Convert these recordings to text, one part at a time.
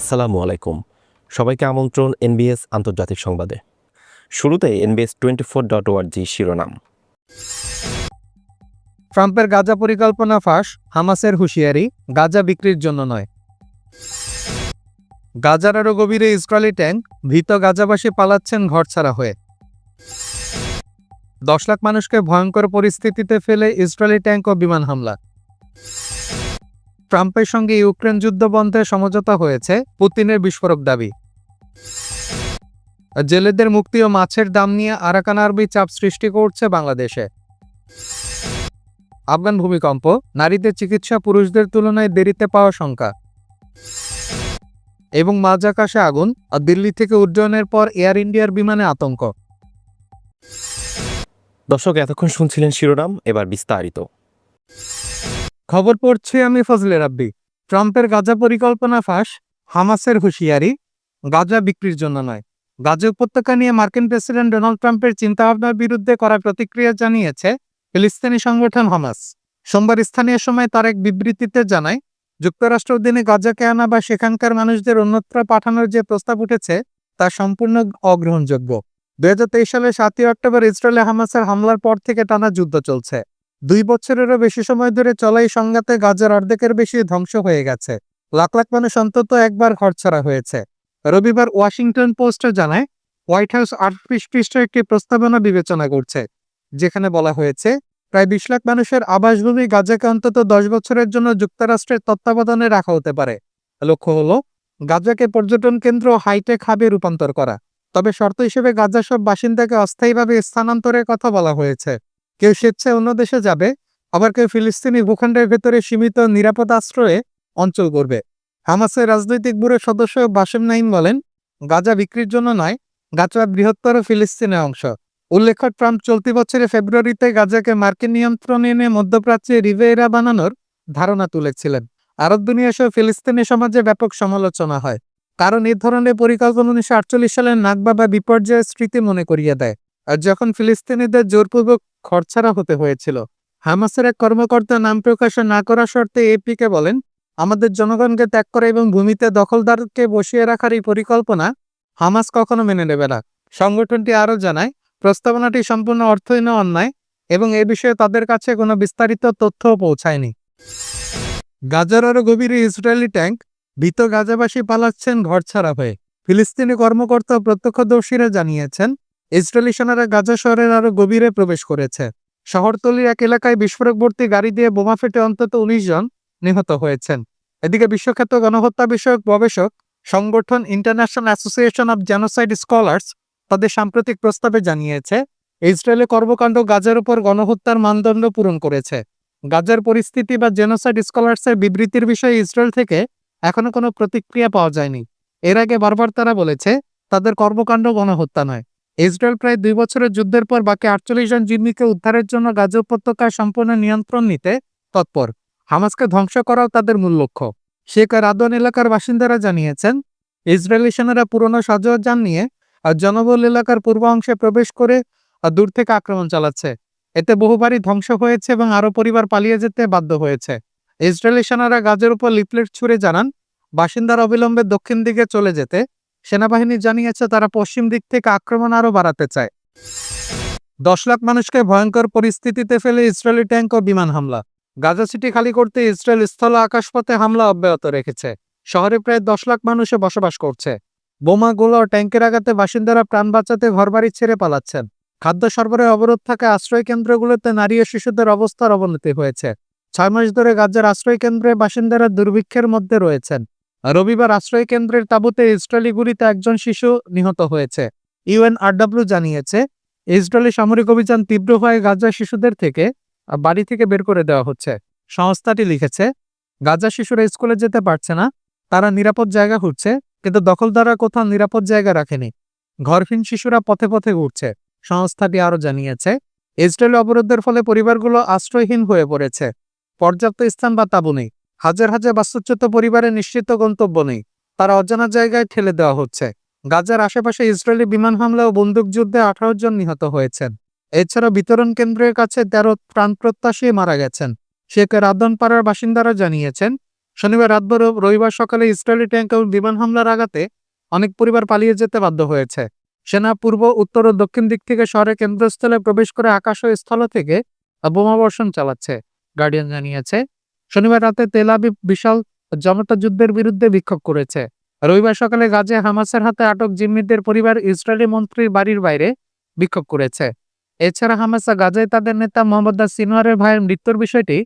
আসসালামু আলাইকুম। সবাইকে আমন্ত্রণ এনবিএস আন্তর্জাতিক সংবাদে। শুরুতে এনবিএস টোয়েন্টি ফোর ডট ওয়ার্জি শিরোনাম। ট্রাম্পের গাজা পরিকল্পনা ফাঁস, হামাসের হুঁশিয়ারি, গাজা বিক্রির জন্য নয়। গাজার আরও গভীরে ইসরায়েলি ট্যাঙ্ক ভীত গাজাবাসী পালাচ্ছেন ঘরছাড়া হয়ে। দশ লাখ মানুষকে ভয়ঙ্কর পরিস্থিতিতে ফেলে ইসরায়েলি ট্যাঙ্ক ও বিমান হামলা। ট্রাম্পের সঙ্গে ইউক্রেন যুদ্ধ বন্ধে সমঝোতা হয়েছে পুতিনের বিস্ফোরক দাবি। জেলেদের মুক্তি ও মাছের দাম নিয়ে আরাকান আরবি চাপ সৃষ্টি করছে বাংলাদেশে। আফগান ভূমিকম্প, নারীদের চিকিৎসা পুরুষদের তুলনায় দেরিতে পাওয়া সংখ্যা। এবং মাঝ আকাশে আগুন আর দিল্লি থেকে উড্ডয়নের পর এয়ার ইন্ডিয়ার বিমানে আতঙ্ক। দর্শক, এতক্ষণ শুনছিলেন শিরোনাম, এবার বিস্তারিত। খবর পড়ছি আমি ফজলে রাব্বি। ট্রাম্পের গাজা পরিকল্পনা ফাঁস, হামাসের হুঁশিয়ারি, গাজা বিক্রির জন্য নয়। গাজা উপত্যকা নিয়ে মার্কিন প্রেসিডেন্ট ডোনাল্ড ট্রাম্পের চিন্তাভাবনার বিরুদ্ধে করা প্রতিক্রিয়া জানিয়েছে ফিলিস্তিনি সংগঠন হামাস। সোমবার স্থানীয় সময় তার এক বিবৃতিতে জানায়, যুক্তরাষ্ট্র অধীনে গাজাকে আনা বা সেখানকার মানুষদের অন্যত্র পাঠানোর যে প্রস্তাব উঠেছে, তা সম্পূর্ণ অগ্রহণযোগ্য। তেইশ সালের সাতই অক্টোবর ইসরায়েলে হামাসের হামলার পর থেকে টানা যুদ্ধ চলছে। দুই বছরেরও বেশি সময় ধরে চলা এই সংঘাতে গাজার অর্ধেকের বেশি ধ্বংস হয়ে গেছে। লাখ লাখ মানুষ অন্তত একবার ঘরছাড়া হয়েছে। রবিবার ওয়াশিংটন পোস্টে জানায়, হোয়াইট হাউস আটত্রিশ পৃষ্ঠ একটি প্রস্তাবনা বিবেচনা করছে, যেখানে বলা হয়েছে, প্রায় বিশ লাখ মানুষের আবাসভূমি গাজাকে অন্তত দশ বছরের জন্য যুক্তরাষ্ট্রের তত্ত্বাবধানে রাখা হতে পারে। লক্ষ্য হলো, গাজাকে পর্যটন কেন্দ্র হাইটেক হাবে রূপান্তর করা। তবে শর্ত হিসেবে গাজার সব বাসিন্দাকে অস্থায়ীভাবে স্থানান্তরের কথা বলা হয়েছে। কেউ স্বেচ্ছায় অন্য দেশে যাবে, আবার কেউ ফিলিস্তিনি ভূখণ্ডের ভেতরে সীমিত নিরাপদ আশ্রয়ে অঞ্চল করবে হামাসের রাজনৈতিক ব্যুরোর সদস্য বাসেম নাইম বলেন, গাজা বিক্রির জন্য নয়, গাজা বৃহত্তর ফিলিস্তিনের অংশ। উল্লেখ্য, ট্রাম্প চলতি বছরে ফেব্রুয়ারিতে গাজাকে মার্কিন নিয়ন্ত্রণে এনে মধ্যপ্রাচ্যে রিভেরা বানানোর ধারণা তুলেছিলেন। আরব দুনিয়া সহ ফিলিস্তিনি সমাজে ব্যাপক সমালোচনা হয়, কারণ এ ধরনের পরিকল্পনা উনিশশো আটচল্লিশ সালের নাগবাবা বিপর্যয়ের স্মৃতি মনে করিয়ে দেয়। আর যখন ফিলিস্তিনিদের জোরপূর্বক খরছাড়া হতে হয়েছিল, হামাসের এক কর্মকর্তা নাম প্রকাশ না করা শর্তে এপিকে বলেন, আমাদের জনগণকে ত্যাগ করা এবং ভূমিতে দখলদারকে বসিয়ে রাখার এই পরিকল্পনা হামাস কখনো মেনে নেবে না। সংগঠনটি আরও জানায়, প্রস্তাবনাটি সম্পূর্ণ অর্থহীন অন্যায় এবং এ বিষয়ে তাদের কাছে কোনো বিস্তারিত তথ্যও পৌঁছায়নি। গাজার আরও গভীরে ইসরায়েলি ট্যাঙ্ক ভীত গাজাবাসী পালাচ্ছেন ঘরছাড়া হয়ে। ফিলিস্তিনি কর্মকর্তা প্রত্যক্ষদর্শীরা জানিয়েছেন ইসরায়েলি সেনারা গাজা শহরের আরও গভীরে প্রবেশ করেছে। শহরতলির এক এলাকায় বিস্ফোরকবর্তী গাড়ি দিয়ে বোমা ফেটে অন্তত উনিশ জন নিহত হয়েছেন। এদিকে বিশ্বখ্যাত গণহত্যা বিষয়ক গবেষক সংগঠন International Association of Genocide Scholars তাদের সাম্প্রতিক প্রস্তাবে জানিয়েছে ইসরায়েলের কর্মকাণ্ড গাজার উপর গণহত্যার মানদণ্ড পূরণ করেছে। গাজার পরিস্থিতি বা জেনোসাইড স্কলার্সের বিবৃতির বিষয়ে ইসরায়েল থেকে এখনও কোনো প্রতিক্রিয়া পাওয়া যায়নি। এর আগে বারবার তারা বলেছে, তাদের কর্মকাণ্ড গণহত্যা নয়। ইসরায়েল প্রায় দুই বছরের যুদ্ধের পর বাকি আটচল্লিশ জন জিম্মিকে উদ্ধারের জন্য গাজা উপত্যকায় সম্পূর্ণ নিয়ন্ত্রণ নিতে তৎপর। হামাসকে ধ্বংস করাও তাদের মূল লক্ষ্য। শেখ রাদন এলাকার বাসিন্দারা জানিয়েছেন, ইসরায়েলি সেনারা পুরনো সাজোয়ার যান নিয়ে জনবল এলাকার পূর্ব অংশে প্রবেশ করে দূর থেকে আক্রমণ চালাচ্ছে। এতে বহু বাড়ি ধ্বংস হয়েছে এবং আরও পরিবার পালিয়ে যেতে বাধ্য হয়েছে। ইসরায়েলি সেনারা গাজের উপর লিফলেট ছুড়ে জানান, বাসিন্দার অবিলম্বে দক্ষিণ দিকে চলে যেতে সেনাবাহিনী জানিয়েছে তারা পশ্চিম দিক থেকে আক্রমণ আরও বাড়াতে চায়। দশ লাখ মানুষকে ভয়ঙ্কর পরিস্থিতিতে ফেলে ইসরায়েলি ট্যাঙ্ক ও বিমান হামলা। গাজা সিটি খালি করতে ইসরায়েল স্থল আকাশপথে হামলা অব্যাহত রেখেছে। শহরে প্রায় দশ লাখ মানুষে বসবাস করছে। বোমা, গোলা ও ট্যাঙ্কের আঘাতে বাসিন্দারা প্রাণ বাঁচাতে ঘরবাড়ি ছেড়ে পালাচ্ছেন। খাদ্য সরবরাহে অবরোধ থাকা আশ্রয় কেন্দ্রগুলোতে নারী ও শিশুদের অবস্থার অবনতি হয়েছে। ছয় মাস ধরে গাজার আশ্রয় কেন্দ্রে বাসিন্দারা দুর্ভিক্ষের মধ্যে রয়েছেন। রবিবার আশ্রয় কেন্দ্রের তাঁবুতে ইসরায়েলি গুলিতে একজন শিশু নিহত হয়েছে। ইউএনআরডব্লিউ জানিয়েছে, ইসরায়েলি সামরিক অভিযান তীব্র হয়ে গাজা শিশুদের থেকে বাড়ি থেকে বের করে দেওয়া হচ্ছে। সংস্থাটি লিখেছে, গাজা শিশুরা স্কুলে যেতে পারছে না, তারা নিরাপদ জায়গা খুঁজছে, কিন্তু দখলদাররা কোথাও নিরাপদ জায়গা রাখেনি। ঘরহীন শিশুরা পথে পথে ঘুরছে। সংস্থাটি আরও জানিয়েছে, ইসরায়েল অবরোধের ফলে পরিবারগুলো আশ্রয়হীন হয়ে পড়েছে। পর্যাপ্ত স্থান বা তাঁবু নেই। হাজার হাজার বাস্তুচ্যুত পরিবারের নিশ্চিত গন্তব্য নেই। তারা অজানা জায়গায় ঠেলে দেওয়া হচ্ছে। গাজার আশেপাশে ইসরায়েলি বিমান হামলা ও বন্দুকযুদ্ধে আঠারো জন নিহত হয়েছেন। এছাড়া বিতরণ কেন্দ্রের কাছে তেরো প্রাণপ্রত্যাশী মারা গেছেন। শেখ রাদনপাড়ার বাসিন্দারা জানিয়েছেন, শনিবার রাতভর রবিবার সকালে ইসরায়েলি ট্যাঙ্ক এবং বিমান হামলার আঘাতে অনেক পরিবার পালিয়ে যেতে বাধ্য হয়েছে। সেনা পূর্ব, উত্তর ও দক্ষিণ দিক থেকে শহরের কেন্দ্রস্থলে প্রবেশ করে আকাশ ও স্থল থেকে বোমাবর্ষণ চালাচ্ছে। গার্ডিয়ান জানিয়েছে শনিবার রাতে তেল আবিব বিশাল জনতা যুদ্ধের বিরুদ্ধে বিক্ষোভ করেছে। রবিবার সকালে গাজে হামাসের হাতে আটক জিম্মিদের পরিবার ইসরায়েলি মন্ত্রীর বাড়ির বাইরে বিক্ষোভ করেছে। এছাড়া হামাসা গাজায় তাদের নেতা মোহাম্মদ সিনোয়ারের ভাইয়ের মৃত্যুর বিষয়টি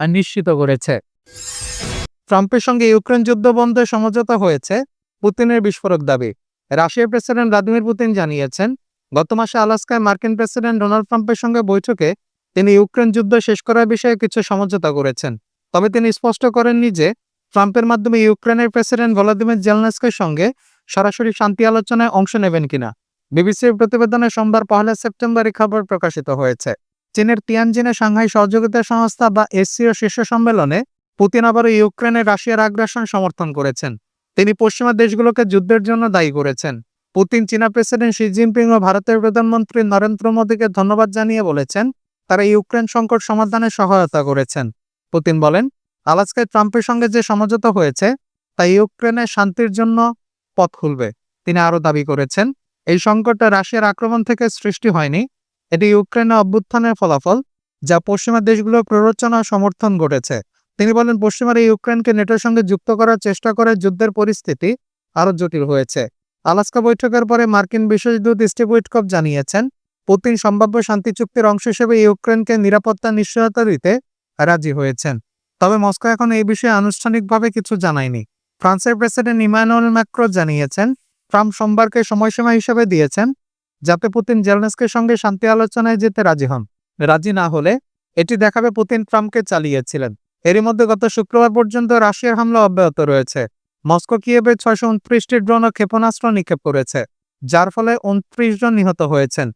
নিশ্চিত করেছে। ট্রাম্পের সঙ্গে ইউক্রেন যুদ্ধ বন্ধে সমঝোতা হয়েছে পুতিনের বিস্ফোরক দাবি। রাশিয়ার প্রেসিডেন্ট ভ্লাদিমির পুতিন জানিয়েছেন, গত মাসে আলাস্কায় মার্কিন প্রেসিডেন্ট ডোনাল্ড ট্রাম্পের সঙ্গে বৈঠকে তিনি ইউক্রেন যুদ্ধ শেষ করার বিষয়ে কিছু সমঝোতা করেছেন। তবে তিনি স্পষ্ট করেননি যে ট্রাম্পের মাধ্যমে ইউক্রেনের প্রেসিডেন্ট ভলাদিমির জেলনেস্কের সঙ্গে সরাসরি শান্তি আলোচনায় অংশ নেবেন কিনা? বিবিসির প্রতিবেদনে সোমবার পহেলা সেপ্টেম্বর এই খবর প্রকাশিত হয়েছে। চীনের তিয়ানজিনে সাংহাই সহযোগিতা সংস্থা বা এসসিও শীর্ষ সম্মেলনে পুতিন আবারও ইউক্রেনে রাশিয়ার আগ্রাসন সমর্থন করেছেন। তিনি পশ্চিমা দেশগুলোকে যুদ্ধের জন্য দায়ী করেছেন। পুতিন চীনা প্রেসিডেন্ট শি জিনপিং ও ভারতের প্রধানমন্ত্রী নরেন্দ্র মোদীকে ধন্যবাদ জানিয়ে বলেছেন, তারা ইউক্রেন সংকট সমাধানে সহায়তা করেছেন। পুতিন বলেন, আলাস্কায় ট্রাম্পের সঙ্গে যে সমঝোতা হয়েছে, তা ইউক্রেনের শান্তির জন্য পথ খুলবে। তিনি আরও দাবি করেছেন, এই সংকটটা রাশিয়ার আক্রমণ থেকে সৃষ্টি হয়নি। এটি ইউক্রেনের অভ্যুত্থানের ফলাফল, যা পশ্চিমা দেশগুলোর প্ররোচনা সমর্থন ঘটেছে। তিনি বলেন, পশ্চিমার এই ইউক্রেনকে নেটোর সঙ্গে যুক্ত করার চেষ্টা করে যুদ্ধের পরিস্থিতি আরও জটিল হয়েছে। আলাস্কা বৈঠকের পরে মার্কিন বিশেষ দূত স্টিভ উইটকপ জানিয়েছেন, পুতিন সম্ভাব্য শান্তি চুক্তির অংশ হিসেবে ইউক্রেনকে নিরাপত্তা নিশ্চয়তা দিতে রাজি হয়েছেন। তবে মস্কো এখন এই বিষয়ে আনুষ্ঠানিকভাবে কিছু জানায়নি। ফ্রান্সের প্রেসিডেন্ট ইমানুয়েল ম্যাক্রো জানিয়েছেন, ট্রাম্প সোমবারকে সময়সীমা হিসেবে দিয়েছেন, যাতে পুতিন জেলনেস্কের সঙ্গে শান্তি আলোচনায় যেতে রাজি হন। রাজি না হলে এটি দেখাবে পুতিন ট্রাম্পকে চালিয়েছিলেন। এরই মধ্যে গত শুক্রবার পর্যন্ত রাশিয়ার হামলা অব্যাহত রয়েছে। মস্কো কিয়েবে ছয়শো উনত্রিশটি ড্রোন ও ক্ষেপণাস্ত্র নিক্ষেপ করেছে, যার ফলে উনত্রিশ জন নিহত হয়েছেন।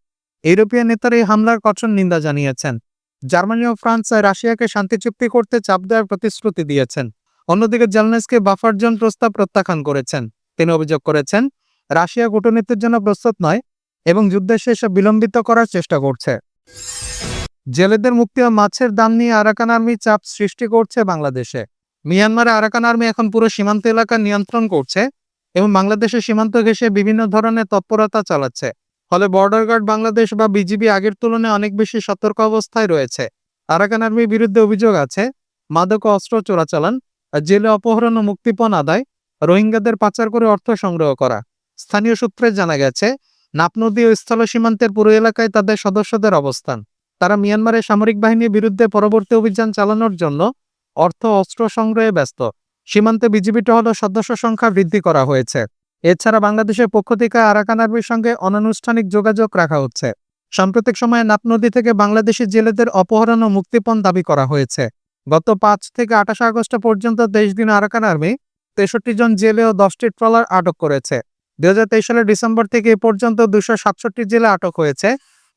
ইউরোপীয় নেতারা এই হামলার কঠোর নিন্দা জানিয়েছেন। জার্মানি ও ফ্রান্স রাশিয়াকে শান্তি চুক্তি করতে চাপ দেওয়ার প্রতিশ্রুতি দিয়েছেন। অন্যদিকে জেলনেসকে বাফার জোন প্রস্তাব প্রত্যাখ্যান করেছেন। তিনি অভিযোগ করেছেন, রাশিয়া কূটনীতির জন্য প্রস্তুত নয় এবং যুদ্ধের শেষে বিলম্বিত করার চেষ্টা করছে। জেলেদের মুক্তি ও মাছের দাম নিয়ে আরাকান আর্মি চাপ সৃষ্টি করছে বাংলাদেশে। মিয়ানমারে আরাকান আর্মি এখন পুরো সীমান্ত এলাকা নিয়ন্ত্রণ করছে এবং বাংলাদেশের সীমান্ত ঘেঁষে বিভিন্ন ধরনের তৎপরতা চালাচ্ছে। ফলে বর্ডার গার্ড বাংলাদেশ বা বিজিবি আগের তুলনায় অনেক বেশি সতর্ক অবস্থায় রয়েছে। আরাকান আর্মির বিরুদ্ধে অভিযোগ আছে, মাদক অস্ত্র চোরাচালান, জেলে অপহরণ ও মুক্তিপণ আদায়, রোহিঙ্গাদের পাচার করে অর্থ সংগ্রহ করা। স্থানীয় সূত্রে জানা গেছে, নাপ নদী ও স্থল সীমান্তের পুরো এলাকায় তাদের সদস্যদের অবস্থান। তারা মিয়ানমারের সামরিক বাহিনীর বিরুদ্ধে পরবর্তী অভিযান চালানোর জন্য অর্থ অস্ত্র সংগ্রহে ব্যস্ত। সীমান্তে বিজিবি টহল সদস্য সংখ্যা বৃদ্ধি করা হয়েছে। এছাড়া বাংলাদেশের পক্ষ থেকে আরাকান আর্মির সঙ্গে অনানুষ্ঠানিক যোগাযোগ রাখা হচ্ছে। সাম্প্রতিক সময়ে নাপ নদী থেকে বাংলাদেশি জেলেদের অপহরণ ও মুক্তিপণ দাবি করা হয়েছে। গত পাঁচ থেকে আঠাশ আগস্ট পর্যন্ত দেশ দিন আরাকান আর্মি তেষট্টি জন জেলে ও দশটি ট্রলার আটক করেছে। দুই হাজার তেইশ সালের ডিসেম্বর থেকে এ পর্যন্ত দুশো সাতষট্টি জেলে আটক হয়েছে,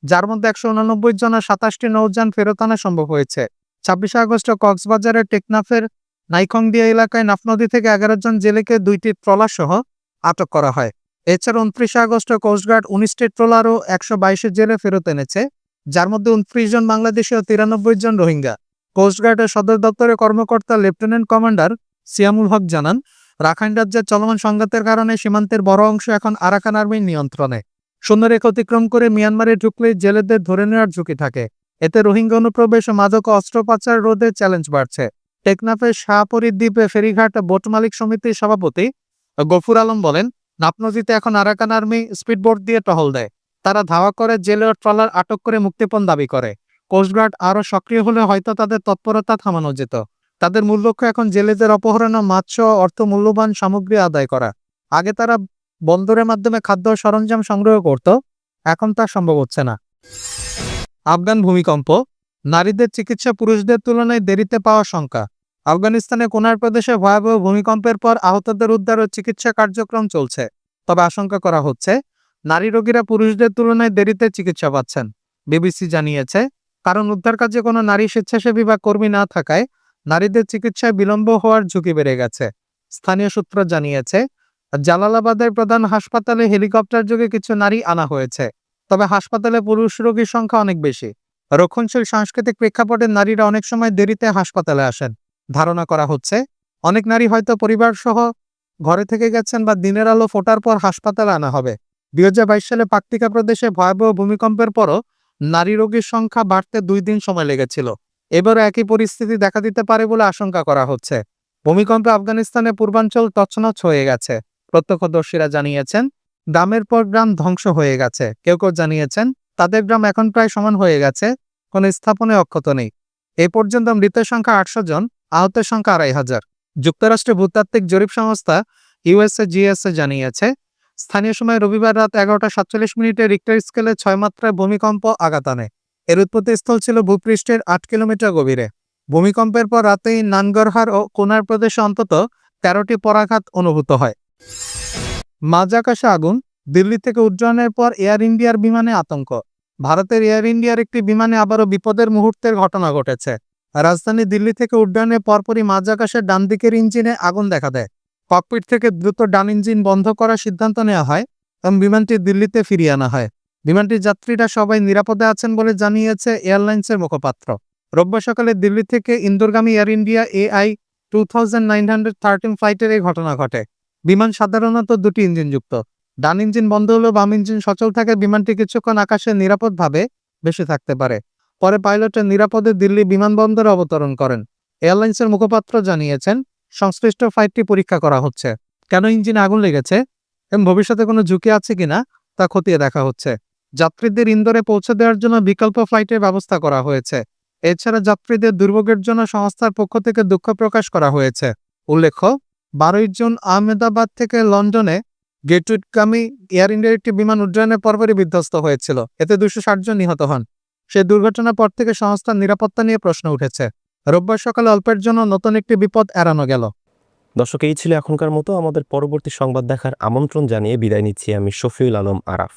যার মধ্যে একশো উনানব্বই জন সাতাশটি নৌযান ফেরত আনা সম্ভব হয়েছে। ছাব্বিশে আগস্ট কক্সবাজারের টেকনাফের নাইখংদিয়া এলাকায় নাফ নদী থেকে এগারো জন জেলেকে দুইটি ট্রলার সহ আটক করা হয়। এছাড়া উনত্রিশে আগস্ট কোস্টগার্ড উনিশটি ট্রলার ও একশো বাইশে জেলে ফেরত এনেছে, যার মধ্যে উনত্রিশ জন বাংলাদেশি ও তিরানব্বই জন রোহিঙ্গা। কোস্টগার্ডের সদর দপ্তরের কর্মকর্তা লেফটেন্যান্ট কমান্ডার সিয়ামুল হক জানান, রাখাইন রাজ্যের চলমান সংঘাতের কারণে সীমান্তের বড় অংশ এখন আরাকান আর্মির নিয়ন্ত্রণে। শূন্যরেখা অতিক্রম করে মিয়ানমারে ঢুকলে জেলেদের ধরে নেওয়ার ঝুঁকি থাকে। এতে রোহিঙ্গা অনুপ্রবেশ ও মাদক ও অস্ত্র পাচার রোধে চ্যালেঞ্জ বাড়ছে। টেকনাফের শাহপরী দ্বীপে ফেরিঘাট বোট মালিক সমিতির সভাপতি গফুর আলম বলেন, নাপনজিতে এখন আরাকান আর্মি স্পিডবোট দিয়ে টহল দেয়। তারা ধাওয়া করে জেলে ও ট্রলার আটক করে মুক্তিপণ দাবি করে। কোস্টগার্ড আরও সক্রিয় হলে হয়তো তাদের তৎপরতা থামানো যেত। তাদের মূল লক্ষ্য এখন জেলেদের অপহরণ ও অর্থ মূল্যবান সামগ্রী আদায় করা। আগে তারা বন্দরের মাধ্যমে খাদ্য সরঞ্জাম সংগ্রহ করত, এখন তা সম্ভব হচ্ছে না। আফগান ভূমিকম্প। নারীদের চিকিৎসা পুরুষদের তুলনায় দেরিতে পাওয়া শঙ্কা। আফগানিস্তানে কোনার প্রদেশে ভয়াবহ ভূমিকম্পের পর আহতদের উদ্ধার ও চিকিৎসা কার্যক্রম চলছে। তবে আশঙ্কা করা হচ্ছে, নারী রোগীরা পুরুষদের তুলনায় দেরিতে চিকিৎসা পাচ্ছেন। বিবিসি জানিয়েছে, কারণ উদ্ধার কাজে কোনো নারী স্বেচ্ছাসেবী বা কর্মী না থাকায় নারীদের চিকিৎসায় বিলম্ব হওয়ার ঝুঁকি বেড়ে গেছে। স্থানীয় সূত্র জানিয়েছে, জালালাবাদের প্রধান হাসপাতালে হেলিকপ্টার যোগে কিছু নারী আনা হয়েছে, তবে হাসপাতালে পুরুষ রোগীর সংখ্যা অনেক বেশি। রক্ষণশীল সাংস্কৃতিক প্রেক্ষাপটে নারীরা অনেক সময় দেরিতে হাসপাতালে আসেন। ধারণা করা হচ্ছে। অনেক নারী হয়তো পরিবার সহ ঘরে থেকে গেছেন বা দিনের আলো ফোটার পর হাসপাতালে আনা হবে। দুই হাজার বাইশ সালে পাকতিকা প্রদেশে ভয়াবহ ভূমিকম্পের পরও নারী রোগীর সংখ্যা বাড়তে দুই দিন সময় লেগেছিল। এবারও একই পরিস্থিতি দেখা দিতে পারে বলে আশঙ্কা করা হচ্ছে। ভূমিকম্পে আফগানিস্তানের পূর্বাঞ্চল তছনছ হয়ে গেছে। প্রত্যক্ষদর্শীরা জানিয়েছেন, গ্রামের পর গ্রাম ধ্বংস হয়ে গেছে। কেউ কেউ জানিয়েছেন, তাদের গ্রাম এখন প্রায় সমান হয়ে গেছে। কোনো স্থাপনে অক্ষত নেই। এ পর্যন্ত মৃতের সংখ্যা আটশো জন, আহতের সংখ্যা আড়াই হাজার। যুক্তরাষ্ট্রের ভূতাত্ত্বিক জরিপ সংস্থা ইউএসএ জিএসএ জানিয়েছে, স্থানীয় সময় রবিবার রাত এগারোটা সাতচল্লিশ মিনিটে রিক্টার স্কেলে ছয় মাত্রায় ভূমিকম্প আঘাত আনে। এর উৎপত্তিস্থল ছিল ভূপৃষ্ঠের আট কিলোমিটার গভীরে। ভূমিকম্পের পর রাতেই নানগরহার ও কোনার প্রদেশে অন্তত তেরোটি পরাঘাত অনুভূত হয়। মাঝ আকাশে আগুন, দিল্লি থেকে উড্ডয়নের পর এয়ার ইন্ডিয়ার বিমানে আতঙ্ক। ভারতের এয়ার ইন্ডিয়ার একটি বিমানে আবারও বিপদের মুহূর্তের ঘটনা ঘটেছে। রাজধানী দিল্লি থেকে উড্ডয়নের পরপরই মাঝ আকাশের ডান দিকের ইঞ্জিনে আগুন দেখা দেয়। ককপিট থেকে দ্রুত ডান ইঞ্জিন বন্ধ করার সিদ্ধান্ত নেওয়া হয় এবং বিমানটি দিল্লিতে ফিরিয়ে আনা হয়। বিমানটির যাত্রীরা সবাই নিরাপদে আছেন বলে জানিয়েছে এয়ারলাইন্সের মুখপাত্র। রোববার সকালে দিল্লি থেকে ইন্দোরগামী Air India AI two thousand nine hundred thirteen ফ্লাইটের এই ঘটনা ঘটে। বিমান সাধারণত দুটি ইঞ্জিনযুক্ত। ডান ইঞ্জিন বন্ধ হলেও বাম ইঞ্জিন সচল থাকে, বিমানটি কিছুক্ষণ আকাশে নিরাপদভাবে ভেসে থাকতে পারে। পরে পাইলটের নিরাপদে দিল্লি বিমানবন্দরে অবতরণ করেন। এয়ারলাইন্সের মুখপাত্র জানিয়েছেন, সংশ্লিষ্ট ফ্লাইটটি পরীক্ষা করা হচ্ছে। কেন ইঞ্জিনে আগুন লেগেছে? এবং ভবিষ্যতে কোনো ঝুঁকি আছে কিনা তা খতিয়ে দেখা হচ্ছে। যাত্রীদের ইন্দোরে পৌঁছে দেওয়ার জন্য বিকল্প ফ্লাইটের ব্যবস্থা করা হয়েছে। এছাড়া যাত্রীদের দুর্ভোগের জন্য সংস্থার পক্ষ থেকে দুঃখ প্রকাশ করা হয়েছে। উল্লেখ্য, বারোই জুন আহমেদাবাদ থেকে লন্ডনে গেটউডগামী এয়ার ইন্ডিয়ার একটি বিমান উড্ডয়নের পরপরই বিধ্বস্ত হয়েছিল। এতে দুশো জন নিহত হন। সেই দুর্ঘটনার পর থেকে সংস্থার নিরাপত্তা নিয়ে প্রশ্ন উঠেছে। রোববার সকালে অল্পের জন্য নতুন একটি বিপদ এড়ানো গেল। দর্শক, এই ছিল এখনকার মতো। আমাদের পরবর্তী সংবাদ দেখার আমন্ত্রণ জানিয়ে বিদায় নিচ্ছি আমি শফিউল আলম আরাফ।